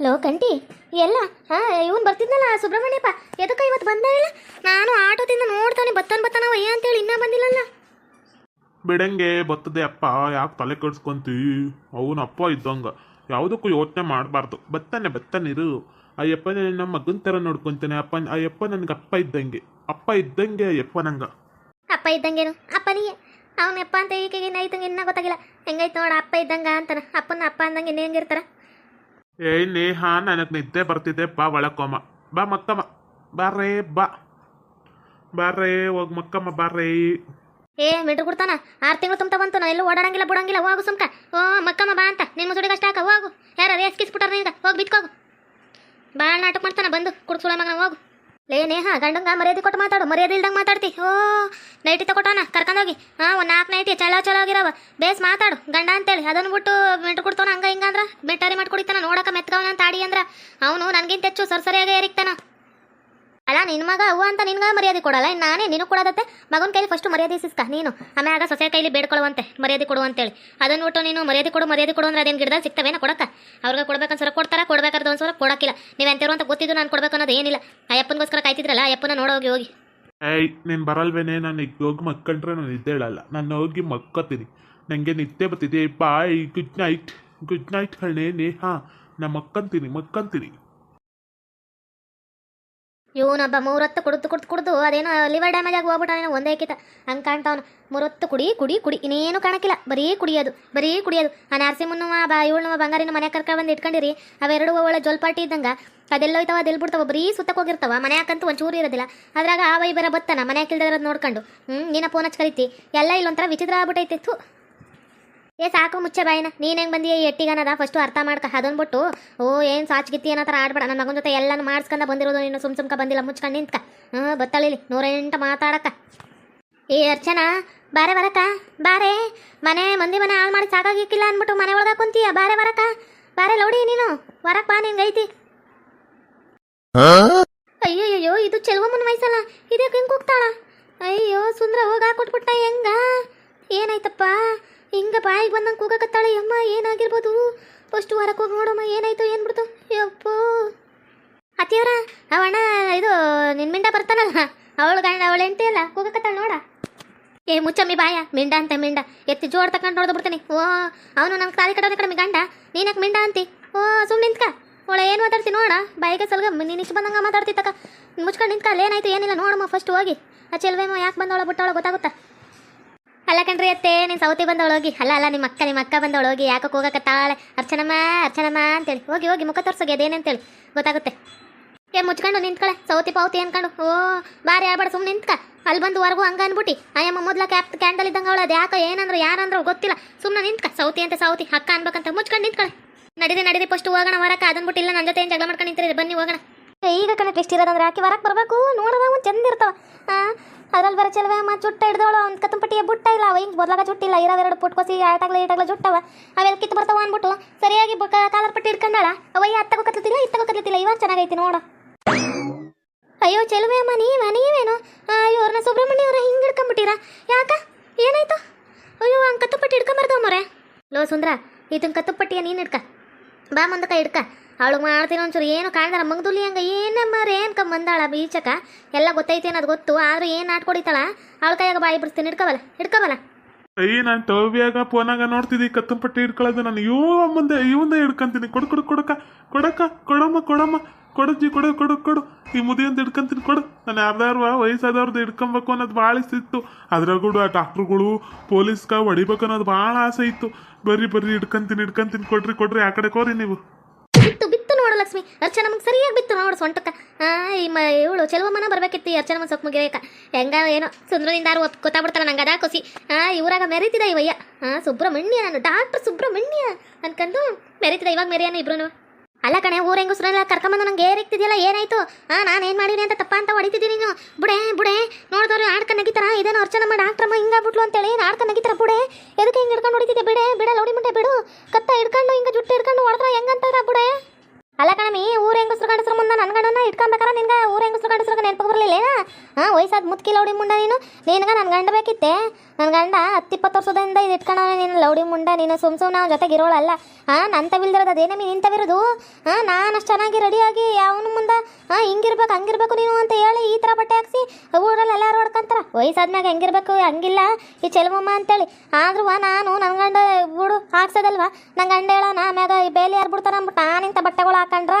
Low ಕಂಟಿ ಎಲ್ಲ ಹಾ ಇವನು ಬರ್ತಿದ್ನಲ್ಲ ಸುಬ್ರಹ್ಮಣ್ಯಪ್ಪ. ಎದಕ್ಕ ಇವತ್ತು ಬಂದ ಇಲ್ಲ? ನಾನು ಆಟೋದಿಂದ ನೋಡ್ತಾನೆ ಬತ್ತನ್ ಬತ್ತಾನ ಅಯ್ಯ ಅಂತೇಳಿ ಇನ್ನೂ ಬಂದಿಲ್ಲಲ್ಲ. ಬಿಡಂಗೆ ಬತ್ತದೆ ಅಪ್ಪ ಯಾಕೆ ತಲೆ ಕೆಡ್ಸ್ಕೊಂತಿ? ಅವನ ಅಪ್ಪ ಇದ್ದಂಗ. ಯಾವುದಕ್ಕೂ ಯೋಚನೆ ಮಾಡಬಾರ್ದು. ಬತ್ತಾನೆ ಬತ್ತಾನಿರು ಅಯ್ಯಪ್ಪ ನಮ್ಮ ಮಗನ ಥರ ನೋಡ್ಕೊಂತಾನೆ. ಅಪ್ಪ ಅಯ್ಯಪ್ಪ ನನಗೆ ಅಪ್ಪ ಇದ್ದಂಗೆ. ಅಪ್ಪ ಇದ್ದಂಗೆ ಅಯ್ಯಪ್ಪ ನಂಗೆ. ಅಪ್ಪ ಇದ್ದಂಗೇನು? ಅಪ್ಪನಿಗೆ ಅವನ ಅಪ್ಪ ಅಂತ ಈಗ ಏನಾಯ್ತು ಇನ್ನ ಗೊತ್ತಾಗಿಲ್ಲ. ಹೆಂಗೈತೆ ನೋಡ ಅಪ್ಪ ಇದ್ದಂಗ ಅಂತಾನೆ. ಅಪ್ಪನ ಅಪ್ಪ ಅಂದಂಗೆ ಇನ್ನ ಹೆಂಗಿರ್ತಾರ ಏಯ್ ನೇಹ ನನಗೆ ನಿದ್ದೆ ಬರ್ತಿದ್ದೆ ಬಾ ಒಳಕೊಮ್ಮ ಬಾ, ಮಕ್ಕಮ್ಮ. ಬಾರೇ ಬಾ. ಬಾರೇ ಹೋಗ್ ಮಕ್ಕಮ್ಮ ಬಾರೇ ಏ ಮಿಡ್ರು ಕೊಡ್ತಾನ? ಆರು ತಿಂಗಳು ತುಂಬ ಬಂತು. ನಾನು ಎಲ್ಲೂ ಓಡಾಡಂಗಿಲ್ಲ, ಬಿಡಂಗಿಲ್ಲ. ಹೋಗು ಸುಮ್ಕ ಓ, ಮಕ್ಕಮ್ಮ, ಬಾ ಅಂತ. ನಿನ್ನ ಮುಸುಡಿಗೆ ಅಷ್ಟ ಹಾಕ. ಹೋಗು. ಯಾರ ರೇಸ್ನಿಂದ? ಹೋಗಿ ಬಿತ್ಕೋಗು ಭಾಳ ನಾಟಕ ಮಾಡ್ತಾನ, ಬಂದು. ಕುಡ್ಸುಳ ಮಗನ, ಹೋಗು. ಲೇ ನೇಹ, ಗಂಡಂಗ ಮರ್ಯಾದೆ ಕೊಟ್ಟು ಮಾತಾಡು, ಮರ್ಯಾದೆ ಇಲ್ದಂಗೆ ಮಾತಾಡ್ತಿ. ಓ ನೈಟಿ ತಗೊಟ್ಟವನ ಕರ್ಕೊಂಡೋಗಿ ಹಾಂ, ಒಂದು ನಾಲ್ಕು ನೈಟಿ ಚಲೋ ಚಲೋ ಆಗಿರವ. ಬೇಸ್ ಮಾತಾಡು, ಗಂಡ ಅಂತೇಳಿ. ಅದನ್ನು ಬಿಟ್ಟು ಮೆಂಟ್ ಕೊಡ್ತಾನ ಹಂಗ ಹಿಂಗ ಅಂದ್ರ? ಬೆಟ್ಟಾರಿ ಮಾಡ್ಕೊಡಿತಾನ, ನೋಡಕ ಮೆತ್ಕವನ ಅಂತ ಅಂದ್ರ. ಅವನು ನನಗಿಂತ ಹೆಚ್ಚು ಸರಿಸರಿಯಾಗಿ ಏರಿಕ್ತಾನ. ಅಲ್ಲ ನಿನ್ನ ಮಗ ಅವ್ವ ಅಂತ ನಿನ್ಗ ಮರ್ಯಾದೆ ಕೊಡಲ್ಲ? ನಾನೇ ನೀನು ಕೊಡೋದತ್ತೆ? ಮಗನ ಕೈಲಿ ಫಸ್ಟ್ ಮರ್ಯಾದೆ ಸಿಸ್ಕ, ನೀನು. ಆಮ್ಯಾಗ ಸೊಸೆ ಕೈಲಿ ಬೇಡ್ಕೊಳ್ಳುವಂತೆ ಮರ್ಯಾದೆ ಕೊಡು ಅಂತೇಳಿ. ಅದನ್ನು ಬಿಟ್ಟು ನೀನು ಮರ್ಯಾದೆ ಕೊಡು ಮರ್ಯಾದೆ ಕೊಡು ಅಂದ್ರೆ ಅದೇನು ಗಿಡದಾಗ ಸಿಗ್ತವೇನ ಕೊಡಕ್ಕ? ಅವ್ರಿಗೆ ಕೊಡ್ಬೇಕನ್ಸರ ಕೊಡ್ತಾರ ಕೊಡ್ಬೇಕಾದ್ರೆ ಒಂದು ಸಲ ಕೊಡಕ್ಕಿಲ್ಲ. ನೀವು ಎಂತಿರು ಅಂತ ಗೊತ್ತಿದ್ದು ನಾನು ಕೊಡ್ಬೇಕು ಅನ್ನೋದು ಏನಿಲ್ಲ. ಅಯ್ಯಪ್ಪನಿಗೋಸ್ಕರ ಕಾಯ್ತಿದ್ರಲ್ಲ, ಅಯ್ಯಪ್ಪನ ನೋಡೋಗಿ ಹೋಗಿ ಏಯ್, ನೀನು ಬರಲ್ವೇನೆ? ನಾನು ಈಗ ಹೋಗಿ ಮಕ್ಕಂಡ್ರೆ ನಾನು ನಿದ್ದೆ ಹೇಳಲ್ಲ. ನಾನು ಹೋಗಿ ಮಕ್ಕೋತೀನಿ. ನಂಗೆ ನಿದ್ದೆ ಬರ್ತಿದೆ. Bye good night good night ಕಣೆ, ನೇಹ. ನಾ ಮಕ್ಕಂತೀನಿ ಮಕ್ಕಂತೀನಿ. ಇವನೊಬ್ಬ ಮೂರೊತ್ತು ಕುಡಿದು ಕುಡ್ದು ಕುಡ್ದು ಅದೇನೋ ಲಿವರ್ ಡ್ಯಾಮೇಜ್ ಆಗಿ ಹೋಗ್ಬಿಟ್ಟಾನೇನೋ ಒಂದೇ ಕಿತ. ಹಂಗೆ ಕಾಣ್ತಾವನು ಮೂರೊತ್ತು ಕುಡಿ ಕುಡಿ ಕುಡಿ. ಇನ್ನೇನು ಕಾಣಕ್ಕಿಲ್ಲ. ಬರೀ ಕುಡಿಯೋದು ಬರೀ ಕುಡಿಯೋದು. ಆ ನರಸಿಂಹನ ಬಾ, ಇವಳನ್ನ ಬಂಗಾರಿನ ಮನೆ ಕರ್ಕೊಂಡು ಬಂದು ಇಟ್ಕೊಂಡಿರಿ. ಅವೆರಡು ಒಳ್ಳೆ ಜೋಲ್ಪಾಟಿ ಇದ್ದಂಗೆ. ಅದೆಲ್ಲ ಹೋಯ್ತಾವ ಅದೆಲ್ಲ ಬಿಡ್ತಾವ? ಬರೀ ಸುತ್ತಕ್ಕೆ ಹೋಗಿರ್ತಾವ. ಹಾಕಂತೂ ಒಂಚೂರು ಇರೋದಿಲ್ಲ. ಅದ್ರಾಗ ಆ ವೈಬರ ಬತ್ತಾನ ಮನೆ ಇಲ್ದಿರೋದು ನೋಡ್ಕೊಂಡು. ಹ್ಞೂ ನೀನ ಫೋನ್ ಹಚ್ಚಿ ಕರಿತಿ. ಎಲ್ಲ ಇಲ್ಲೊಂಥರ ವಿಚಿತ್ರ ಆಗ್ಬಿಟ್ಟೈತೆ ಥು. ಏ, ಸಾಕು ಮುಚ್ಚೆ ಬಾಯಿನ ನೀನು ಹೆಂಗೆ ಬಂದಿ? ಎಟ್ಟಿಗನದ ಫಸ್ಟು ಅರ್ಥ ಮಾಡ್ಕ. ಅದನ್ಬಿಟ್ಟು ಓ, ಏನು ಸಾಚ್ಗಿತ್ತಿ ಅನ್ನೋ ಥರ ಆಡ್ಬೇಡ. ನನ್ನ ಮಗನ ಜೊತೆ ಎಲ್ಲನೂ ಮಾಡಿಸ್ಕೊಂಡ ಬಂದಿರೋದು ನೀನು. ಸುಮ್ ಸುಮ್ಕ ಬಂದಿಲ್ಲ. ಮುಚ್ಕೊಂಡು ನಿಂತ್ಕ. ಹ್ಞೂ, ಬತ್ತಳಿಲಿ. ನೂರೆಂಟು ಮಾತಾಡಕ್ಕ ಏ, ಅರ್ಚನಾ, ಬಾರೆ ಬರಕ. ಬಾರೆ. ಮನೆ, ಮಂದಿ ಮನೆ ಹಾಳು ಮಾಡಿ ಸಾಕಾಗಿಕ್ಕಿಲ್ಲ ಅಂದ್ಬಿಟ್ಟು ಮನೆ ಒಳಗೆ ಕುಂತೀಯ? ಬಾರೆ ಬರಕ. ಬಾರೆ ಲೌಡಿ ನೀನು. ವರಕ್ ಬಾ ನಿಂಗೈತಿ ಅಯ್ಯಯ್ಯೋ ಇದು ಚೆಲ್ವಮ್ಮನ ವಯಸ್ಸಲ್ಲ. ಇದಕ್ಕೆ ಹೆಂಗೆ ಕೂಗ್ತಾಳ? ಅಯ್ಯೋ, ಸುಂದ್ರ ಹೋಗಿ ಹಾಕೊಟ್ಬಿಟ್ಟ ಹೆಂಗ? ಏನಾಯ್ತಪ್ಪ? ಹಿಂಗ ಬಾಯಿಗೆ ಬಂದಂಗೆ ಕೂಗಕತ್ತಾಳೆ, ಅಮ್ಮ, ಏನಾಗಿರ್ಬೋದು? ಫಸ್ಟ್ ಹೊರಕ್ಕೆ ಹೋಗಿ ನೋಡಮ್ಮ ಏನಾಯ್ತು, ಏನು ಬಿಡ್ತು? ಯಪ್ಪೋ. ಅತ್ತಿಯವರ, ಅವಣ್ಣ, ಇದು ನಿನ್ನ ಮಿಂಡ ಬರ್ತಾನಲ್ಲ, ಅವಳು ಗಂಡ, ಅವಳು ಹೆಂಡತಿ ಅಲ್ಲ, ಕೂಗಕತ್ತಾಳ ನೋಡ. ಏ, ಮುಚ್ಚಮ್ಮಿ ಬಾಯ, ಮಿಂಡ ಅಂತ ಮಿಂಡ. ಎತ್ತಿ ಜೋಡ್ ತಕೊಂಡು ನೋಡ್ದು ಬಿಡ್ತೀನಿ. ಓ, ಅವನು ನಮ್ಮ ತಾಲಿ ಕಟ್ಟೋದ ಕಡಿಮೆ, ಗಂಡ. ನೀನಕ್ಕೆ ಮಿಂಡ ಅಂತಿ? ಓ ಸುಮ್ಮನೆ ನಿಂತ್ಕ. ಅವಳ ಏನು ಮಾತಾಡ್ತಿ ನೋಡ. ಬಾಯಿಗೆ ಸಲ್ಗ, ನೀನು ಇಷ್ಟು ಬಂದಂಗೆ ಮಾತಾಡ್ತಿ ತಕ. ಮುಚ್ಕೊಂಡು ನಿಂತ್ಕ ಏನಾಯ್ತು, ಏನಿಲ್ಲ, ನೋಡಮ್ಮ, ಫಸ್ಟ್ ಹೋಗಿ. ಆ ಚೆಲ್ವೇಮ್ಮ ಯಾಕೆ ಬಂದವಳ, ಬಿಟ್ಟವಳ ಗೊತ್ತಾಗುತ್ತಾ? ಅಲ್ಲ ಕಣ್ರಿ ಅತ್ತೆ, ನೀನು ಸೌತಿ ಬಂದವಳು ಹೋಗಿ. ಅಲ್ಲ ಅಲ್ಲ, ನಿಮ್ಮ ಅಕ್ಕ ನಿಮ್ಮ ಅಕ್ಕ ಬಂದವಳು ಹೋಗಿ ಯಾಕಕ್ಕೆ ಹೋಗಕತ್ತಾಳೆ ಅರ್ಚನಮ್ಮ ಅರ್ಚನಮ್ಮ ಅಂತೇಳಿ. ಹೋಗಿ ಹೋಗಿ, ಮುಖ ತೋರ್ಸೋಗಿ ಅದೇನಂತೇಳಿ ಗೊತ್ತಾಗುತ್ತೆ. ಏ, ಮುಚ್ಕೊಂಡು ನಿಂತ್ಕಳೆ. ಸೌತಿ ಪಾವತಿ ಅನ್ಕೊಂಡು ಓ, ಬಾರಿ ಹೇಳ್ಬೇಡ ಸುಮ್ಮನೆ ನಿಂತ್ಕ. ಅಲ್ಲಿ ಬಂದು ಹೊರಗು ಹಂಗ ಅನ್ಬಿಟ್ಟು ಅಯ್ಯಮ್ಮ, ಮೊದ್ಲ ಕ್ಯಾಪ್ ಕ್ಯಾಂಡಲ್ ಇದ್ದಂಗೆ ಅವಳು ಅದು ಯಾಕೆ ಏನಂದ್ರು, ಯಾರಂದ್ರು ಗೊತ್ತಿಲ್ಲ. ಸುಮ್ಮನೆ ನಿಂತ್ಕ. ಸೌತಿ ಅಂತ ಸೌತಿ, ಅಕ್ಕ ಅನ್ಬೇಕಂತ ಮುಚ್ಕೊಂಡು ನಿಂತ್ಕಳೆ. ನಡೀರಿ ನಡೀರಿ ಫಸ್ಟ್ ಹೋಗೋಣ ಹೊರಕ್ಕೆ ಅದನ್ಬಿಟ್ಟು ಬಿಟ್ಟಿಲ್ಲ ನನ್ನ ಜೊತೆ ಏನು ಜಗಳ ಮಾಡ್ಕೊಂಡು ನಿಂತಿರಿ, ಬನ್ನಿ ಹೋಗೋಣ. ಈಗ ಕಣ ಟೆಸ್ಟ್ ಇರೋದಂದ್ರೆ ಆಕೆ ಬರಕ್ಕೆ ಬರಬೇಕು? ನೋಡದ, ಒಂದು ಚಂದ ಇರ್ತಾವ. ಅದ್ರಲ್ಲಿ ಬರ ಚೆಲುವೆ ಅಮ್ಮ ಚುಟ್ಟ ಹಿಡ್ದವಳು, ಒಂದು ಕತ್ತಂಪಟ್ಟಿಯ ಬುಟ್ಟ ಇಲ್ಲ, ಅವ ಹಿಂಗೆ ಬದಲಾಗ ಚುಟ್ಟಿಲ್ಲ ಎರಡು ಪುಟ್ಕೋಸಿ, ಆಟಾಗ್ಲ, ಈಟಾಗ್ಲ ಜುಟ್ಟವ. ಅವೆಲ್ಲ ಕಿತ್ತು ಬರ್ತಾವ ಅಂದ್ಬಿಟ್ಟು, ಸರಿಯಾಗಿ ಕಾಲರ್ ಪಟ್ಟಿ ಹಿಡ್ಕೊಂಡಾಳ? ಅವಯ್ಯ ಅತ್ತಗೂ ಕತ್ಲತಿಲ್ಲ ಇತ್ತಗೂ ಕತ್ಲತಿಲ್ಲ ಇವಾಗ ಚೆನ್ನಾಗೈತಿ ನೋಡು. ಅಯ್ಯೋ, ಚೆಲುವೆ ಅಮ್ಮ, ನೀವ, ನೀವೇನು? ಅಯ್ಯೋ, ಅವ್ರನ್ನ ಸುಬ್ರಹ್ಮಣ್ಯ ಅವ್ರ ಹಿಂಗೆ ಹಿಡ್ಕೊಂಬಿಟ್ಟಿರ? ಯಾಕ? ಏನಾಯ್ತು? ಅಯ್ಯೋ, ಹಂಗೆ ಕತ್ತುಪಟ್ಟಿ ಹಿಡ್ಕೊಂಬರ್ತಾವ ಮೊರೆ ಲೋ, ಸುಂದ್ರ ಇದನ್ನ ಕತ್ತುಪಟ್ಟಿಯ ನೀನು ಹಿಡ್ಕ. ಬಾ ಮುಂದಕ್ಕ ಹಿಡ್ಕ. ಅವಳು ಮಾಡ್ತೀನಿ ಒಂಚೂರು, ಏನು ಕಾಣ್ದಾರ ಮಗದುಲಿ ಹಂಗ ಏನಮ್ಮ ರೇನ್ಕ ಬಂದಾಳ ಬೀಚಕ ಎಲ್ಲ ಗೊತ್ತೈತಿ ಅನ್ನೋದು ಗೊತ್ತು, ಆದ್ರೂ ಏನು ಆಟ್ಕೊಡಿತಾಳ ಅವಳ ಕೈಯಾಗ ಬಾಯಿ ಬಿಡಿಸ್ತೀನಿ, ಹಿಡ್ಕೋಬಲ್ಲ ಹಿಡ್ಕೋಬಲ್ಲ. ಅಯ್ಯ ನಾನು ಟೋಬಿಯಾಗ ಫೋನಾಗ ನೋಡ್ತಿದ್ದಿ, ಕತ್ತಂಪಟ್ಟಿ ಹಿಡ್ಕೊಳ್ಳೋದು ನಾನು. ಇವ ಮುಂದೆ, ಇವಂದ ಹಿಡ್ಕೊಂತೀನಿ. ಕೊಡು ಕೊಡು ಕೊಡಕ ಕೊಡಕ ಕೊಡಮ್ಮ ಕೊಡಮ್ಮ. ಕೊಡಜ್ಜಿ ಕೊಡು ಕೊಡು ಕೊಡು. ಈ ಮುದಿಯಂದು ಹಿಡ್ಕೊಂತೀನಿ, ಕೊಡು. ನಾನು ಯಾರ್ದಾರು ವಯಸ್ಸಾದವ್ರದ್ದು ಹಿಡ್ಕೊಬೇಕು ಅನ್ನೋದು ಭಾಳ ಇತ್ತು. ಅದ್ರಾಗೂ ಆ ಡಾಕ್ಟ್ರುಗಳು, ಪೊಲೀಸ್ಗ ಹೊಡಿಬೇಕು ಅನ್ನೋದು ಭಾಳ ಆಸೆ ಇತ್ತು. ಬರ್ರಿ ಬರ್ರಿ, ಹಿಡ್ಕೊಂತೀನಿ ಹಿಡ್ಕೊಂತೀನಿ. ಕೊಡ್ರಿ ಕೊಡ್ರಿ, ಆ ಕಡೆ ಕೋರಿ ನೀವು. ಲಕ್ಷ್ಮಿ, ಅರ್ಚನ ನಮಗೆ ಸರಿಯಾಗಿ ಬಿತ್ತು ನೋಡು ಸೊಂಟಕ್ಕ. ಇವಳು ಚೆಲುವಮ್ಮನ ಬರ್ಬೇಕಿತ್ತು ಅರ್ಚನ ಸೊಪ್ಪು ಮುಗಿಯಕ ಹೆಂಗ ಏನೋ ಸುಂದ್ರದಿಂದ ಯಾರು ಗೊತ್ತಾಗ್ಬಿಡ್ತಾರ ನಂಗೆ ಅದಾ ಖುಷಿ. ಇವರಾಗ ಮೆರೀತಿದ ಇವಯ್ಯ ಆ ಸುಬ್ರಹ್ಮಣ್ಯ ನಾನು ಡಾಕ್ಟರ್ ಸುಬ್ರಹ್ಮಣ್ಯ ಅನ್ಕೊಂಡು ಮೆರೀತಿದ ಇವಾಗ ಮೆರಿಯಾನ ಇಬ್ರು ಅಲ್ಲ ಕಣೆ, ಊರ ಹೆಂಗಸ್ರಲ್ಲ ಕರ್ಕೊಂಬಂದು ನಂಗೆ ಏರಿಕ್ತಿದ್ಯಲ್ಲ, ಏನಾಯ್ತು? ಆ ನಾನು ಏನು ಮಾಡಿನಿ ಅಂತ ತಪ್ಪ ಅಂತ ಹೊಡಿತಿದ್ದೀನಿ ನೀನು? ಬುಡೆ ಬುಡೆ. ನೋಡಿದವ್ರು ಆಡ್ಕೊಂಡು ನಗಿತಾರ? ಇದೇನು ಅರ್ಚನಮ್ಮ ಡಾಕ್ಟ್ರಮ್ಮ ಹಿಂಗಾಗ್ಬಿಟ್ಲು ಅಂತೇಳಿ ಆಡ್ಕೊಂಡು ನಗಿತಾರ ಬುಡೆ. ಎದಕ್ಕೆ ಹಿಂಗೆ ಹಿಡ್ಕೊಂಡು ಹೊಡಿತಿದ್ದೆ? ಬಿಡೆ, ಬಿಡ, ಲೋಡಿ ಮುಂಡೆ ಬಿಡು. ಕತ್ತ ಹಿಡ್ಕೊಂಡು ಹಿಂಗೆ ಜುಟ್ಟು ಹಿಡ್ಕೊಂಡು ಹೊಡೆದ್ರ ಹೆಂಗಂತಾರ ಬುಡೆ? ಅಲ್ಲ ಕಣಮಿ ಊರ ಹೆಂಗಸ್ರು ಗಂಡಸ್ರು ಮುಂದೆ ನನ್ನ ಗಂಡನ ಇಟ್ಕೊಂಬೇಕಾರ ನಿನ್ಗೆ ಊರ ಹೆಂಗಸ್ರು ಗಂಡಸ್ರು ನೆನಪು ಬರಲಿಲ್ಲ ಹಾಂ, ವಯಸ್ಸಾದ ಮುತ್ಕಿ ಲೌಡಿ ಮುಂಡ ನೀನು. ನಿನ್ಗೆ ನನ್ನ ಗಂಡ ಬೇಕಿತ್ತೆ. ನನ್ನ ಗಂಡ ಹತ್ತಿಪ್ಪತ್ತು ವರ್ಷದಿಂದ ಇದು ಇಟ್ಕೊಂಡವ ನೀನು ಲೌಡಿ ಮುಂಡ, ನೀನು ಸುಮ್ ಸುಮ್ಮನೆ ಅವ್ನ ಜೊತೆಗೆ ಇರೋಳಲ್ಲ. ಹಾಂ ಬಿಲ್ದಿರೋದು ಅದೇನೇ ಮೀನು ಇಂಥವಿರೋದು ಹಾಂ ನಾನು ಅಷ್ಟು ಚೆನ್ನಾಗಿ ರೆಡಿಯಾಗಿ ಅವನ ಮುಂದೆ ಹಾಂ ಹಿಂಗಿರ್ಬೇಕು, ಹಂಗಿರ್ಬೇಕು ನೀನು ಅಂತ ಹೇಳಿ ಈ ಥರ ಬಟ್ಟೆ ಹಾಕ್ಸಿ ಊರಲ್ಲಿ ಎಲ್ಲರೂ ಹೊಡ್ಕೊಂತಾರ. ವಯಸ್ಸಾದ್ಮ್ಯಾಗ ಹೆಂಗಿರ್ಬೇಕು, ಹಂಗಿಲ್ಲ, ಈ ಚೆಲುಮಮ್ಮ ಅಂತೇಳಿ. ಆದ್ರೂ ನಾನು ನನ್ನ ಗಂಡ ಬಿಡು ಹಾಕ್ಸೋದಲ್ವಾ? ನನ್ನ ಗಂಡ ಹೇಳ ನಾ ಮ್ಯಾಗ ಈ ಬೇಲಿ ಯಾರು ಬಿಡ್ತಾರ ಅಂದ್ಬಿಟ್ಟು ನಾನು ಇಂಥ ಬಟ್ಟೆಗಳು ಹಾಕೊಂಡ್ರ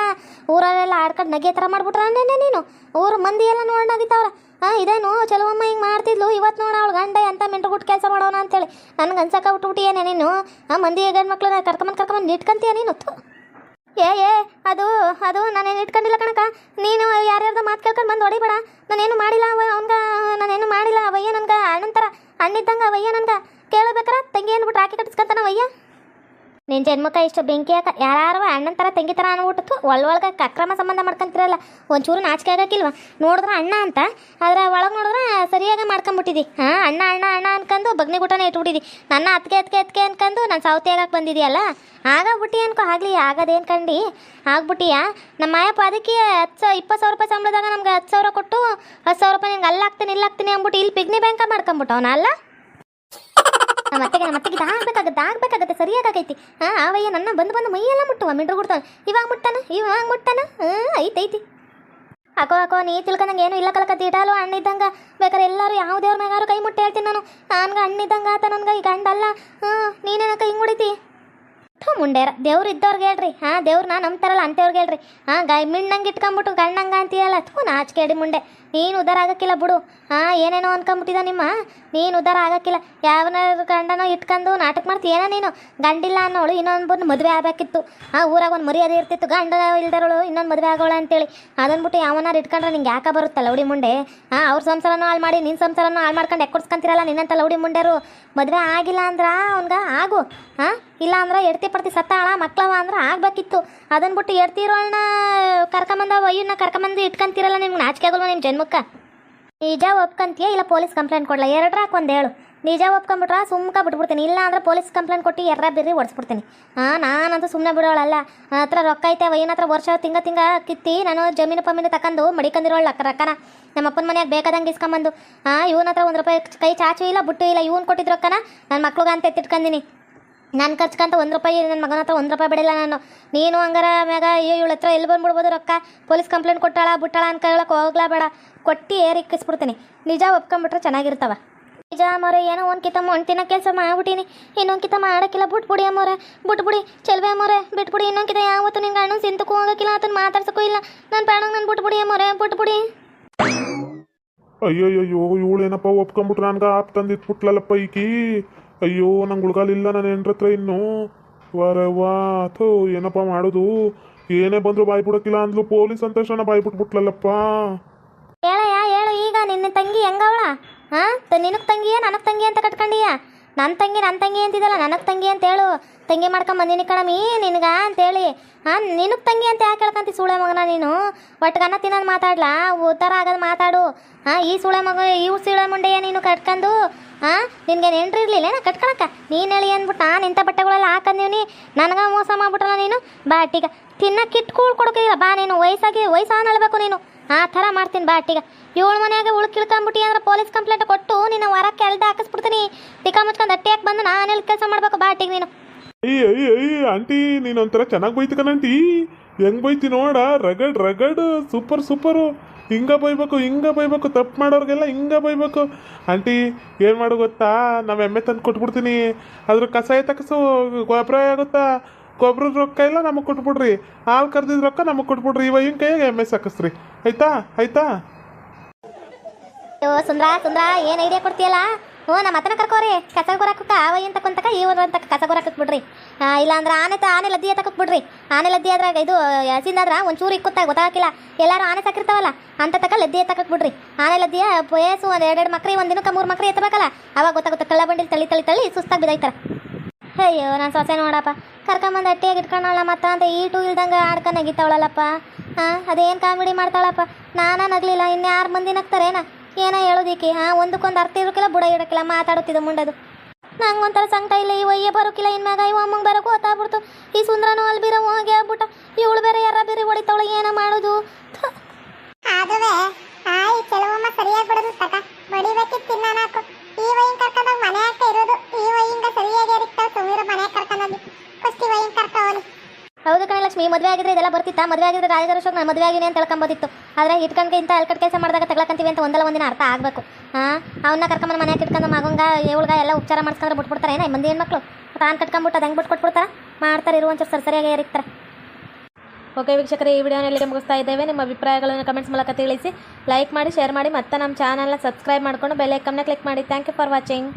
ಊರಲ್ಲೆಲ್ಲ ಆಡ್ಕೊಂಡು ನಗೆ ಥರ ಮಾಡ್ಬಿಟ್ರ ನೀನು? ಊರು ಮಂದಿ ಎಲ್ಲ ನೋಡಿ ನಗಿತಾವ್ರ. ಹಾಂ, ಇದೇನು? ಚಲುವಮ್ಮ ಹಿಂಗೆ ಮಾಡ್ತಿದ್ಲು. ಇವತ್ತು ನೋಡ ಅವಳು ಗಂಡ ಎಂತ ಮೆಂಟು ಮೆಂಟ್ರುಗುಟ್ಟು ಕೆಲಸ ಮಾಡೋಣ ಅಂತೇಳಿ. ನನಗೆ ಅನ್ಸಕ್ಕೆ ಬಿಟ್ಬಿಟ್ಟಿಯೇನೆ ನೀನು? ಆ, ಮಂದಿ ಗಂಡು ಮಕ್ಕಳನ್ನ ಕರ್ಕೊಂಬಂದು ಕರ್ಕೊಂಬಂದು ಇಟ್ಕೊಂತೀಯ ನೀನು. ಏ ಏ, ಅದು ಅದು ನಾನೇನು ಇಟ್ಕೊಂಡಿಲ್ಲ ಕಣಕ ನೀನು ಯಾರ್ಯಾರ್ದು ಮಾತು ಕೇಳ್ಕೊಂಡು ಬಂದು ಹೊಡಿಬೇಡ. ನಾನೇನು ಮಾಡಿಲ್ಲ ಅವ ನಾನು ನಾನೇನು ಮಾಡಿಲ್ಲ ಅವಯ್ಯ ನನ್ಗೆ. ಅಣ್ಣಂತರ ಅಣ್ಣಿದ್ದಂಗೆ ಅವಯ್ಯ ನನ್ಗೆ. ಕೇಳಬೇಕಾರ? ತಂಗಿ ಅಂದ್ಬಿಟ್ಟು ರಾಕಿ ಕಟ್ಟಿಸ್ಕೊಂತಾನ ಅವಯ್ಯ? ನಿನ್ನ ಜನ್ಮಕ್ಕ ಇಷ್ಟು ಬೆಂಕಿ ಹಾಕ ಯಾರು ಅಣ್ಣನ ಥರ ತಂಗಿ ಥರ ಅನ್ಬಿಟ್ಟು ಒಳೊಳಗೆ ಅಕ್ರಮ ಸಂಬಂಧ ಮಾಡ್ಕೊಂತಿರಲ್ಲ, ಒಂಚೂರು ನಾಚಿಕೆ ಆಗಕ್ಕಿಲ್ವ? ನೋಡಿದ್ರೆ ಅಣ್ಣ ಅಂತ, ಆದ್ರೆ ಒಳಗೆ ನೋಡಿದ್ರೆ ಸರಿಯಾಗಿ ಮಾಡ್ಕೊಂಬಿಟ್ಟಿದ್ದಿ ಹಾಂ, ಅಣ್ಣ ಅಣ್ಣ ಅಣ್ಣ ಅನ್ಕೊಂಡು ಬಗ್ನಿ ಗುಟ್ಟನೇ ಇಟ್ಬಿಟ್ಟಿದ್ದಿ ನನ್ನ ಅತ್ಕೆ ಅತ್ಕೆ ಅತ್ಕೆ ಅನ್ಕೊಂಡು ನಾನು ಸೌತಿ ಆಗಕ್ಕೆ ಬಂದಿದ್ಯಲ್ಲ? ಆಗಬಿಟ್ಟಿ ಅನ್ಕೋ, ಆಗಲಿ, ಆಗದೇನು ಕಂಡು? ಆಗ್ಬಿಟ್ಟಿಯಾ? ನಮ್ಮ ಮಾಯಪ್ಪ ಅದಕ್ಕೆ ಹತ್ತು ಸಾವಿರ ಇಪ್ಪತ್ತು ಸಾವಿರ ರೂಪಾಯಿ ಸಂಬಳದಾಗ ನಮ್ಗೆ ಹತ್ತು ಸಾವಿರ ಕೊಟ್ಟು, ಹತ್ತು ಸಾವಿರ ರೂಪಾಯಿ ನಿಮ್ಗೆ ಅಲ್ಲಾಗ್ತೀನಿ, ಇಲ್ಲಾಗ್ತೀನಿ ಅಂದ್ಬಿಟ್ಟು ಇಲ್ಲಿ ಪಿಗ್ನಿ ಬ್ಯಾಂಕ ಮಾಡ್ಕೊಂಬಿಟ್ಟವನ ಅಲ್ಲ ನಮ್ಮ ಅತ್ತೆಗೆ ನಮ್ಮ ಅತ್ತೆಗೆ ಆಗ್ಬೇಕಾಗತ್ತೆ ಆಗ್ಬೇಕಾಗತ್ತೆ ಸರಿಯಾಗೈತಿ ಹಾ ಅವಯ್ಯ ನನ್ನ ಬಂದು ಬಂದು ಮೈಯೆಲ್ಲ ಮುಟ್ಟುವ, ಮಿಡ್ರು ಕೊಡ್ತಾನೆ ಇವಾಗ ಮುಟ್ಟಾನ? ಇವಾಗ ಮುಟ್ಟಾನ? ಹಾಂ ಅಕೋ ಅಕೋ, ನೀ ತಿಳ್ಕೊಂಡಂಗೆ ಏನು ಇಲ್ಲ ಕಲಕ ಅಣ್ಣ ಇದ್ದಂಗ ಬೇಕಾದ್ರೆ ಎಲ್ಲರೂ ಯಾವ ದೇವ್ರ ಮ್ಯಾಗಾರು ಕೈ ಮುಟ್ಟಿ ಹೇಳ್ತೀನಿ ನಾನು. ನನ್ಗೆ ಹಣ್ಣಿದ್ದಂಗೆ ಆತ ನನ್ಗೆ, ಈ ಗಂಡ ಅಲ್ಲ ನೀನೇನಕ್ಕ ನೀನೇನ ಕೈ ಮುಡಿತಿ? ಥೂ, ಮುಂಡೇರ. ದೇವ್ರು ಇದ್ದವ್ರಿಗೆ ಹೇಳ್ರಿ. ಹಾಂ ದೇವ್ರನ್ನ ನಂಬ್ತಾರಲ್ಲ ಅಂತೇವ್ರಿಗೆ ಹೇಳ್ರಿ. ಹಾಂ ಗಾಯ ಮಿಣ್ಣಂಗೆ ಇಟ್ಕೊಂಬಿಟ್ಟು ಗಣ್ಣಂಗೆ ಅಂತೀಯಲ್ಲ. ಥೂ, ನಾಚಿಕೆಡಿ ಮುಂಡೆ. ನೀನು ಉದ್ಧಾರ ಆಗೋಕ್ಕಿಲ್ಲ ಬಿಡು. ಹಾಂ ಏನೇನೋ ಅಂದ್ಕೊಂಬಿಟ್ಟಿದ ನಿಮ್ಮ? ನೀನು ಉದ್ಧಾರ ಆಗೋಕ್ಕಿಲ್ಲ. ಯಾವನ ಗಂಡನೋ ಇಟ್ಕೊಂಡು ನಾಟಕ ಮಾಡ್ತೀಯೇನ ನೀನು? ಗಂಡಿಲ್ಲ ಅನ್ನೋಳು ಇನ್ನೊಂದು ಮದುವೆ ಆಗಬೇಕಿತ್ತು. ಆ ಊರಾಗ ಒಂದು ಮರ್ಯಾದೆ ಇರ್ತಿತ್ತು. ಗಂಡ ಇಲ್ದಾರೋಳು ಇನ್ನೊಂದು ಮದುವೆ ಆಗೋಳ ಅಂತೇಳಿ. ಅದನ್ಬಿಟ್ಟು ಯಾವನಾರು ಇಟ್ಕೊಂಡ್ರೆ ನಿಂಗೆ ಯಾಕೆ ಬರುತ್ತೆ ಲೌಡಿ ಮುಂಡೆ? ಹಾಂ ಅವ್ರ ಸಂಸಾರನೂ ಹಾಳು ಮಾಡಿ ನಿನ್ನ ಸಂಸಾರನೂ ಹಾಳು ಮಾಡ್ಕೊಂಡು ಎಕ್ಕೊಡ್ಸ್ಕೊಂತಿರಲ್ಲ ನಿನ್ನಂತ ಲೌಡಿ ಮುಂಡೆರು? ಮದುವೆ ಆಗಿಲ್ಲ ಅಂದ್ರೆ ಅವ್ನ್ಗೆ ಆಗು. ಹಾಂ ಇಲ್ಲ ಅಂದ್ರೆ ಎಡ್ತಿ ಪಡ್ತಿ ಸತ್ತಾಳ, ಮಕ್ಳವ ಅಂದ್ರೆ ಆಗ್ಬೇಕಿತ್ತು. ಅದನ್ನ ಬಿಟ್ಟು ಎಡ್ತಿರೋಳನ್ನ ಕರ್ಕೊಂಬಂದ ವಯ್ಯನ್ನ ಕರ್ಕೊಂಬಂದು ಇಟ್ಕೊಂತಿರಲ್ಲ ನಿಮ್ಗೆ ನಾಚಿಕೆ ಆಗಲ್ವ ನಿಮ್ಮ ಜನ್ಮಕ್ಕೆ ನಿಜ ಒಪ್ಕೊಂತೀಯ ಇಲ್ಲ ಪೊಲೀಸ್ ಕಂಪ್ಲೇಂಟ್ ಕೊಡಲ್ಲ ಎರಡರಾಕ ಒಂದು ಹೇಳು. ನಿಜ ಒಪ್ಕೊಂಬಿಟ್ರ ಸುಮ್ಕ ಬಿಟ್ಬಿಡ್ತೀನಿ. ಇಲ್ಲ ಅಂದ್ರೆ ಪೊಲೀಸ್ ಕಂಪ್ಲೇಂಟ್ ಕೊಟ್ಟು ಎರ್ರ ಬಿರ್ರಿ ಓಡಿಸ್ಬಿಡ್ತೀನಿ. ಹಾಂ ನಾನಂತೂ ಸುಮ್ಮನೆ ಬಿಡೋಳಲ್ಲ. ಹತ್ರ ರೊಕ್ಕ ಐತೆ ವಯ್ಯನ ಹತ್ರ ವರ್ಷ ತಿಂಗ ತಿಂಗ ಕಿತ್ತಿ ನಾನು ಜಮೀನು ಪಮೀನು ತಕೊಂಡು ಮಡಿಕೊಂಡಿರೋಳ ರೊಕ್ಕನ. ನಮ್ಮ ಅಪ್ಪನ ಮನ್ಯಾಗ ಬೇಕಾದಂಗೆ ಇಸ್ಕೊಂಬಂದು. ಹಾಂ ಇವನ ಹತ್ರ ಒಂದು ರೂಪಾಯಿ ಕೈ ಚಾಚು ಇಲ್ಲ, ಬುಟ್ಟು ಇಲ್ಲ, ಇವನು ಕೊಟ್ಟಿದ್ದು ರೊಕ್ಕನ ನನ್ನ ಮಕ್ಳಿಗೆ ಅಂತ ಎತ್ತಿಟ್ಕೊಂಡಿನಿ ನಾನು ಖರ್ಚ್ಕಂತ ಒಂದು ರೂಪಾಯಿ ನನ್ನ ಮಗನ ಹತ್ರ ಒಂದು ರೂಪಾಯಿ ಬಿಡಿಲ್ಲ ನಾನು. ನೀನು ಹಂಗಾರ ಮ್ಯಾಗ, ಅಯ್ಯೋ, ಇವಳ ಹತ್ರ ಎಲ್ಲಿ ಬಂದ್ಬಿಡ್ಬೋದು ರೊಕ್ಕ? ಪೊಲೀಸ್ ಕಂಪ್ಲೇಂಟ್ ಕೊಟ್ಟಾಳ, ಬಿಟ್ಟಾಳ ಅಂತ ಹೇಳಕ್ಕೆ ಹೋಗ್ಲಾ ಬೇಡ. ಕೊಟ್ಟು ಏರಿಕ್ಕಿಸ್ಬಿಡ್ತೀನಿ ನಿಜ ಒಪ್ಕೊಂಬಿಟ್ರೆ ಚೆನ್ನಾಗಿರ್ತಾವ. ನಿಜ ಅಮ್ಮವ್ರೆ, ಏನೋ ಒಂದು ಕಿತ ಮೊಂಟಿನ ಕೆಲಸ ಮಾಡ್ಬಿಟ್ಟಿನಿ. ಇನ್ನೊಂದು ಕಿತ ಮಾಡೋಕ್ಕಿಲ್ಲ. ಬಿಟ್ಬಿಡಿ ಅಮ್ಮವ್ರೆ, ಬಿಟ್ಬಿಡಿ. ಚೆಲ್ವೆ ಅಮ್ಮವ್ರೆ, ಬಿಟ್ಬಿಡಿ. ಇನ್ನೊಂದು ಯಾವತ್ತು ನಿಂಗೆ ಅಣ್ಣ ಸಿಂತಕ್ಕೂ ಹೋಗೋಕ್ಕಿಲ್ಲ ಅದನ್ನ ಮಾತಾಡ್ಸಕ್ಕೂ ಇಲ್ಲ. ನಾನು ಪ್ರಾಣ ನಾನು ಬಿಟ್ಬಿಡಿ ಅಮ್ಮವ್ರೆ, ಬಿಟ್ಬಿಡಿ. ಅಯ್ಯೋ ಇವಳೇನಪ್ಪ ಒಪ್ಕೊಂಬಿಟ್ರೆ ನನ್ಗೆ ಆಪ್ ತಂದಿಟ್ಬಿಟ್ಲಲ್ಲಪ್ಪ ಈಕಿ. ಅಯ್ಯೋ, ನಂಗೆ ಉಳ್ಗಾಲಿಲ್ಲ ನನ್ನ ಹೆಂಡ್ರ ಹತ್ರ ಇನ್ನು. ವರವಾ ಥೋ, ಏನಪ್ಪ ಮಾಡೋದು? ಏನೇ ಬಂದ್ರು ಬಾಯಿ ಬಿಡಕ್ಕಿಲ್ಲ ಅಂದ್ಲು ಪೊಲೀಸ್ ಅಂತ ತಕ್ಷಣ ಬಾಯಿ ಬಿಟ್ಬಿಟ್ಲಲ್ಲಪ್ಪ ಹೇಳಯ್ಯ, ಹೇಳು ಈಗ ನಿನ್ನ ತಂಗಿ ಹೆಂಗವಳ? ಹಾ? ನಿನಗೆ ತಂಗಿಯ, ನನಗೆ ತಂಗಿ ಅಂತ ಕಟ್ಕೊಂಡಿಯ? ನನ್ನ ತಂಗಿ ನನ್ನ ತಂಗಿ ಅಂತಿದ್ದಲ್ಲ, ನನಗೆ ತಂಗಿ ಅಂತ ಹೇಳು. ತಂಗಿ ಮಾಡ್ಕೊಂಡ್ ಬಂದೀನಿ ಕಣಮಿ ನಿನಗ ಅಂತೇಳಿ ಹಾಂ ನಿನಗೆ ತಂಗಿ ಅಂತ ಯಾಕೆ ಹೇಳ್ಕಂತಿ ಸೂಳೆ ಮಗನ ನೀನು? ಒಟ್ಟಿಗನ್ನ ತಿನ್ನೋದು ಮಾತಾಡ್ಲಾ? ಉತ್ತರ ಆಗೋದು ಮಾತಾಡು. ಹಾಂ ಈ ಸೂಳೆ ಮಗ, ಈ ಸೂಳೆ ಮುಂಡೆಯ ನೀನು ಕಟ್ಕೊಂಡು ಹಾಂ ನಿನಗೆ ನೆಂಟ್ರಿ ಇರಲಿಲ್ಲ ನಾ ಕಟ್ಕೊಳಕ? ನೀನು ಹೇಳಿ ಅಂದ್ಬಿಟ್ಟು ನಾನು ಇಂಥ ಬಟ್ಟೆಗಳೆಲ್ಲ ಹಾಕಂದೀವ್ನಿ. ನನಗೆ ಮೋಸ ಮಾಡ್ಬಿಟ್ರಲ್ಲ ನೀನು? ಬಾ, ಅಟ್ಟಿಗ. ತಿನ್ನಕ್ಕೆ ಇಟ್ಕೊಳ್ ಕೊಡೋಕಿಲ್ಲ ಬಾ ನೀನು, ವಯಸ್ಸಾಗಿ ವಯಸ್ಸಾನ ಹೇಳಬೇಕು ನೀನು. ಆ ಥರ ಮಾಡ್ತೀನಿ ಬಾ ಅಟ್ಟಿಗ ಏಳು ಮನ್ಯಾಗ ಉಳ್ಕಿಳ್ಕೊಂಬಿಟ್ಟಿ ಅಂದ್ರೆ ಪೊಲೀಸ್ ಕಂಪ್ಲೇಂಟ್ ಕೊಟ್ಟು ನಿನ್ನ ಹೊರಕ್ಕೆ ಎಳ್ದು ಹಾಕಿಸ್ಬಿಡ್ತೀನಿ. ತಿಕ್ಕ ಮುಚ್ಕೊಂಡು ಅಟ್ಟಿ ಬಂದು ನಾನು ಎಲ್ಲಿ ಕೆಲಸ ಮಾಡ್ಬೇಕು ಬಾ ಅಟ್ಟಿಗೆ ನೀನು. ಅಯ್ಯ ಅಯ್ಯ ಅಯ್ಯ ಆಂಟಿ ನೀನು ಒಂಥರ ಚೆನ್ನಾಗಿ ಬೈತಿ ಆಂಟಿ. ಹೆಂಗ್ ಬೈತಿ ನೋಡ, ರಗಡ್ ರಗಡ್, ಸೂಪರ್, ಸೂಪರು. ಹಿಂಗ ಬೈಬೇಕು ಹಿಂಗ ಬೈಬೇಕು, ತಪ್ಪು ಮಾಡೋರಿಗೆಲ್ಲ ಹಿಂಗ ಬೈಬೇಕು. ಆಂಟಿ, ಏನು ಮಾಡು ಗೊತ್ತಾ? ನಾವು ಎಮ್ಮೆ ತಂದು ಕೊಟ್ಬಿಡ್ತೀನಿ. ಅದ್ರ ಕಸ ತಕಸು ಗೊಬ್ಬರ ಆಗುತ್ತಾ? ಗೊಬ್ಬರದ ರೊಕ್ಕ ಎಲ್ಲ ನಮಗೆ ಕೊಟ್ಬಿಡ್ರಿ. ಹಾಲು ಕರ್ದಿದ್ ರೊಕ್ಕ ನಮಗೆ ಕೊಟ್ಬಿಡ್ರಿ. ಇವ ಹಿಂಗೆ ಕೈಯಾಗ ಎಮ್ಮೆ ಸಾಕಿಸ್ರಿ. ಆಯ್ತಾ? ಆಯ್ತಾ? ಅಯ್ಯೋ, ಸುಂದ್ರ ಸುಂದ್ರ, ಏನು ಐಡಿಯಾ ಕೊಡ್ತೀಯಲ್ಲ? ಹ್ಞೂ, ನಮ್ಮ ಹತ್ರನ ಕರ್ಕೋರಿ. ಕಸ ಗುರಾಕಕ್ಕ ಅವ ಏನು ತಕೊಂತಕ ಇವ್ರು ಅಂತ ಕಸ ಗುರಾಕಕ್ಕೆ ಬಿಡ್ರಿ ಇಲ್ಲಾಂದ್ರೆ ಆನೆ ತ, ಆನೆ ಲದ್ದಿ ತಕ್ಕ ಬಿಡ್ರಿ ಆನೆ ಲದ್ದಿ ಆದ್ರಾಗ ಇದು ಹಸಿಂದಾದ್ರ ಒಂಚೂರು ಇಕ್ಕುತ್ತಾ ಗೊತ್ತಾಗಿಲ್ಲ ಎಲ್ಲರೂ ಆನೆ ಸಾಕಿರ್ತಾವಲ್ಲ, ಅಂತ ತಕ ಲದ್ದಿ ತಕಕ್ ಬಿಡ್ರಿ ಆನೆ ಲದ್ದಿಯ ವಯಸ್ಸು ಒಂದು ಎರಡೆರಡು ಮಕ್ರಿ, ಒಂದು ದಿನಕ್ಕೆ ಮೂರು ಮಕ್ರಿ ಎತ್ತಬೇಕಲ್ಲ, ಅವಾಗ ಗೊತ್ತಾಗುತ್ತೆ, ಕಳ್ಳ ಬಂಡಿ ತಳಿ ತಳಿ ತಳಿ ಸುಸ್ತಾಗಿ ಬಿದ್ದಾಯ್ತಾರ ಅಯ್ಯೋ, ನಾನು ಸೊಸೆ ನೋಡಪ್ಪ. ಕರ್ಕೊಂಬಂದು ಅಟ್ಟಿಯಾಗಿ ಇಟ್ಕೊಳ್ಳಲ್ಲ ಮತ್ತ ಅಂತ ಈಟು ಇಲ್ದಂಗೆ ಆಡ್ಕೊಂಡು ನಗಿತಾವಳಲ್ಲಪ್ಪ. ಹಾಂ ಅದೇನು ಕಾಮಿಡಿ ಮಾಡ್ತಾಳಪ್ಪ. ನಾನಾ ನಗ್ಲಿಲ್ಲ ಇನ್ಯಾರು ಮಂದಿ ನಗ್ತಾರೇನ? ಏನೋ ಹೇಳೋದಿಕ್ಕೆ. ಹಾಂ ಒಂದಕ್ಕೊಂದು ಅರ್ಥ ಇರೋಕಿಲ್ಲ, ಬುಡ ಇಡೋಕಿಲ್ಲ ಮಾತಾಡುತ್ತಿದ್ದು ಮುಂಡದು. ನಂಗೆ ಒಂಥರ ಸಂಕಟ ಇಲ್ಲ, ಈ ಒಯ್ಯ ಬರೋಕಿಲ್ಲ ಇನ್ಮ್ಯಾಗ ಇವ ಅಮ್ಮಂಗೆ ಬರೋಕು ಗೊತ್ತಾಗ್ಬಿಡ್ತು ಈ ಸುಂದ್ರನೂ ಅಲ್ಲಿ ಬೀರ ಹೋಗಿ ಆಗ್ಬಿಟ್ಟ. ಇವಳು ಬೇರೆ ಯಾರ ಏನೋ ಮಾಡೋದು? ಥು. ಮದುವೆ ಆಗಿದ್ರೆ ಇದೆಲ್ಲ ಬರ್ತಿತ್ತಾ? ಮದುವೆ ಆಗಿದ್ರೆ ರಾಜಧರ ಶೋಕ್ ನಾನು ಮದುವೆ ಆಗಿನಿ ಅಂತ ಹೇಳ್ಕೊಂಬೋದಿತ್ತು ಆದರೆ ಇಟ್ಕೊಂಡ್ಗೆ ಇಂಥ ಅಲ್ಕಟ್ ಕೆಲಸ ಮಾಡಿದಾಗ ತಗೊಳಕಂತೀವಿ ಅಂತ ಒಂದಲ್ಲ ಒಂದಿನ ಅರ್ಥ ಆಗಬೇಕು. ಹಾಂ ಅವನ್ನ ಕರ್ಕೊಂಬಂದು ಮನೆ ಇಟ್ಕೊಂಡು ಮಗಂಗ ಇವಳ್ಗ ಎಲ್ಲ ಉಪಚಾರ ಮಾಡಿಸ್ಕೊಂಡ್ರೆ ಬಿಟ್ಬಿಡ್ತಾರೆ. ಏನೋ ಮಂದಿ ಹೆಣ್ಮಕ್ಳು? ತಾನು ಕಟ್ಕೊಂಬಿಟ್ಟು, ಅದು ಹೆಂಗೆ ಬಿಟ್ಟು ಕೊಟ್ಬಿಡ್ತಾರೆ ಮಾಡ್ತಾರೆ ಸರಿ ಸರಿಯಾಗಿ ಇರ್ತಾರೆ ಓಕೆ ವೀಕ್ಷಕರೇ, ಈ ವಿಡಿಯೋನ ಇಲ್ಲಿಗೆ ಮುಗಿಸ್ತಾ ಇದ್ದೇವೆ. ನಿಮ್ಮ ಅಭಿಪ್ರಾಯಗಳನ್ನು ಕಮೆಂಟ್ಸ್ ಮೂಲಕ ತಿಳಿಸಿ ಲೈಕ್ ಮಾಡಿ ಶೇರ್ ಮಾಡಿ, ಮತ್ತೆ ನಮ್ಮ ಚಾನಲ್ನ ಸಬ್ಸ್ಕ್ರೈಬ್ ಮಾಡಿಕೊಂಡು ಬೆಲ್ ಐಕನ್ನ ಕ್ಲಿಕ್ ಮಾಡಿ. Thank you for watching